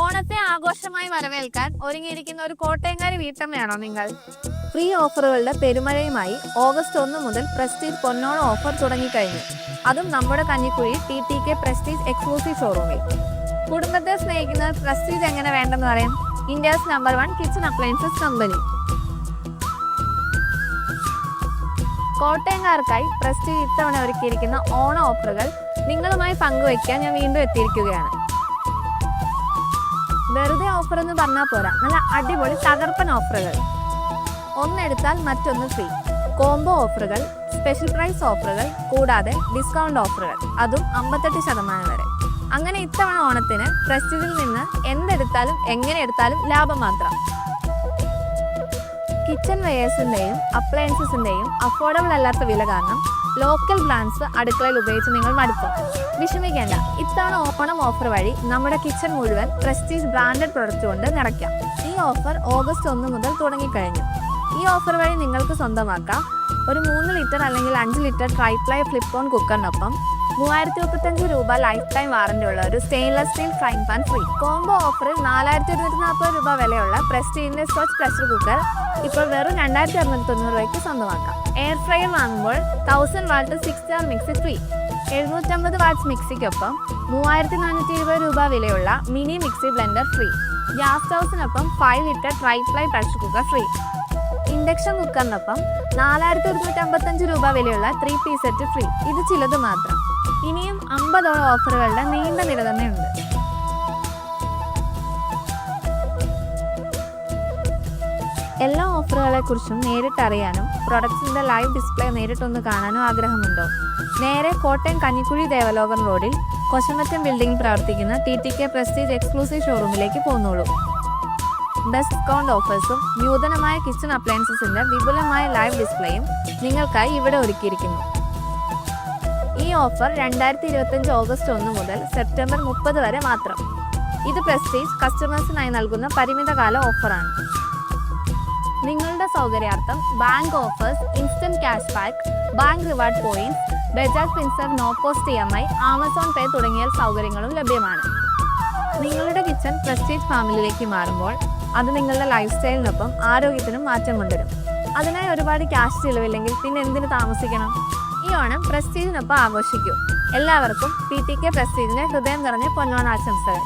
ഓണത്തെ ആഘോഷമായി വരവേൽക്കാൻ ഒരുങ്ങിയിരിക്കുന്ന ഒരു കോട്ടയംകാരി വീട്ടമ്മയാണോ നിങ്ങൾ? ഫ്രീ ഓഫറുകളുടെ പെരുമഴയുമായി ഓഗസ്റ്റ് ഒന്ന് മുതൽ പ്രസ്റ്റീജ് പൊന്നോണ ഓഫർ തുടങ്ങിക്കഴിഞ്ഞു. അതും നമ്മുടെ Kanjikuzhi T T K Prestige exclusive ഷോറൂമിൽ. കുടുംബത്തെ സ്നേഹിക്കുന്ന പ്രസ്റ്റീജ് എങ്ങനെ വേണ്ടെന്ന് പറയാം? India's number one kitchen appliances company. കോട്ടയംകാർക്കായി Prestige ഇത്തവണ ഒരുക്കിയിരിക്കുന്ന ഓണ ഓഫറുകൾ നിങ്ങളുമായി പങ്കുവയ്ക്കാൻ ഞാൻ വീണ്ടും എത്തിയിരിക്കുകയാണ്. വെറുതെ ഓഫർ എന്ന് പറഞ്ഞാൽ പോരാ. നല്ല അടിപൊളി തകർപ്പൻ ഓഫറുകൾ ഒന്നെടുത്താൽ മറ്റൊന്ന് ഫ്രീ കോംബോ ഓഫറുകൾ സ്പെഷ്യൽ പ്രൈസ് ഓഫറുകൾ കൂടാതെ ഡിസ്കൗണ്ട് ഓഫറുകൾ അതും അമ്പത്തെട്ട് ശതമാനം വരെ. അങ്ങനെ ഇത്തവണ ഓണത്തിന് പ്രസ്റ്റിജിൽ നിന്ന് എന്തെടുത്താലും എങ്ങനെ എടുത്താലും ലാഭം മാത്രം. കിച്ചൺ വെയേഴ്സിന്റെയും അപ്ലയൻസസിന്റെയും അഫോർഡബിൾ അല്ലാത്ത വില കാരണം ലോക്കൽ ബ്രാൻഡ്സ് അടുക്കളയിൽ ഉപയോഗിച്ച് നിങ്ങൾ മടുക്കും. വിഷമിക്കേണ്ട. ഇത്തവണ ഓണം ഓഫർ വഴി നമ്മുടെ കിച്ചൺ മുഴുവൻ പ്രസ്റ്റീജ് ബ്രാൻഡഡ് പ്രൊഡക്റ്റ് കൊണ്ട് നിറയ്ക്കാം. ഈ ഓഫർ ഓഗസ്റ്റ് ഒന്ന് മുതൽ തുടങ്ങിക്കഴിഞ്ഞു. ഈ ഓഫർ വഴി നിങ്ങൾക്ക് സ്വന്തമാക്കാം. ഒരു മൂന്ന് ലിറ്റർ അല്ലെങ്കിൽ അഞ്ച് ലിറ്റർ ട്രൈപ്ലൈ ഫ്ലിപ്പോൺ കുക്കറിനൊപ്പം മൂവായിരത്തി മുപ്പത്തഞ്ച് രൂപ ലൈഫ് ടൈം വാറന്റി ഉള്ള ഒരു stainless steel fry pan free combo ഓഫറിൽ നാലായിരത്തി ഒരുന്നൂറ്റി നാൽപ്പത് രൂപ വിലയുള്ള പ്രസ്റ്റീജിന്റെ സ്വച്ച് പ്രഷർ കുക്കർ ഇപ്പോൾ വെറും രണ്ടായിരത്തി അറുന്നൂറ്റി തൊണ്ണൂറ് രൂപയ്ക്ക് സ്വന്തമാക്കാം. എയർ ഫ്രയർ വാങ്ങുമ്പോൾ thousand watt six star mixie free എഴുന്നൂറ്റമ്പത് വാട്ട്സ് മിക്സിക്കൊപ്പം മൂവായിരത്തി നാനൂറ്റി ഇരുപത് രൂപ വിലയുള്ള mini mixie blender free gas സ്റ്റൗസിനൊപ്പം five litre tri ply pressure cooker free induction കുക്കറിനൊപ്പം നാലായിരത്തി ഒരുന്നൂറ്റി അമ്പത്തഞ്ച് രൂപ വിലയുള്ള ത്രീ പീസ് സെറ്റ് ഫ്രീ ഇത് ചിലത് മാത്രം. ഇനിയും അമ്പതോളം ഓഫറുകളുടെ നീണ്ട നിര തന്നെയുണ്ട്. എല്ലാ ഓഫറുകളെ കുറിച്ചും നേരിട്ട് അറിയാനും പ്രൊഡക്ട്സിന്റെ ലൈവ് ഡിസ്പ്ലേ നേരിട്ടൊന്ന് കാണാനും ആഗ്രഹമുണ്ടോ? നേരെ കോട്ടയം കഞ്ഞിക്കുഴി ദേവലോകൻ റോഡിൽ കൊശമറ്റം ബിൽഡിംഗിൽ പ്രവർത്തിക്കുന്ന T T K Prestige exclusive ഷോറൂമിലേക്ക് പോന്നോളൂ. ബെസ്റ്റ് ഡിസ്കൗണ്ട് ഓഫേഴ്സും നൂതനമായ കിച്ചൺ അപ്ലയൻസസിന്റെ വിപുലമായ ലൈവ് ഡിസ്പ്ലേയും നിങ്ങൾക്കായി ഇവിടെ ഒരുക്കിയിരിക്കുന്നു. ഓഫർ രണ്ടായിരത്തി ഇരുപത്തഞ്ച് ഓഗസ്റ്റ് ഒന്ന് മുതൽ സെപ്റ്റംബർ മുപ്പത് വരെ മാത്രം. ഇത് പ്രസ്റ്റീജ് കസ്റ്റമേഴ്സിനായി നൽകുന്ന പരിമിതകാല ഓഫറാണ് നിങ്ങളുടെ സൗകര്യാർത്ഥം bank offers instant cash back bank reward points Bajaj Finserv no cost E M I Amazon pay തുടങ്ങിയ സൗകര്യങ്ങളും ലഭ്യമാണ്. നിങ്ങളുടെ കിച്ചൺ പ്രസ്റ്റീജ് ഫാമിലിയിലേക്ക് മാറുമ്പോൾ അത് നിങ്ങളുടെ ലൈഫ് സ്റ്റൈലിനൊപ്പം ആരോഗ്യത്തിനും മാറ്റം കൊണ്ടുവരും. അതിനായി ഒരുപാട് ക്യാഷ് ചിലവില്ലെങ്കിൽ പിന്നെ എന്തിനു താമസിക്കണം? ഈ ഓണം പ്രസ്റ്റീജിനൊപ്പം ആഘോഷിക്കൂ. എല്ലാവർക്കും പി ടി കെ പ്രസ്റ്റീജിന് ഹൃദയം നിറഞ്ഞ പൊന്നോണാശംസകൾ.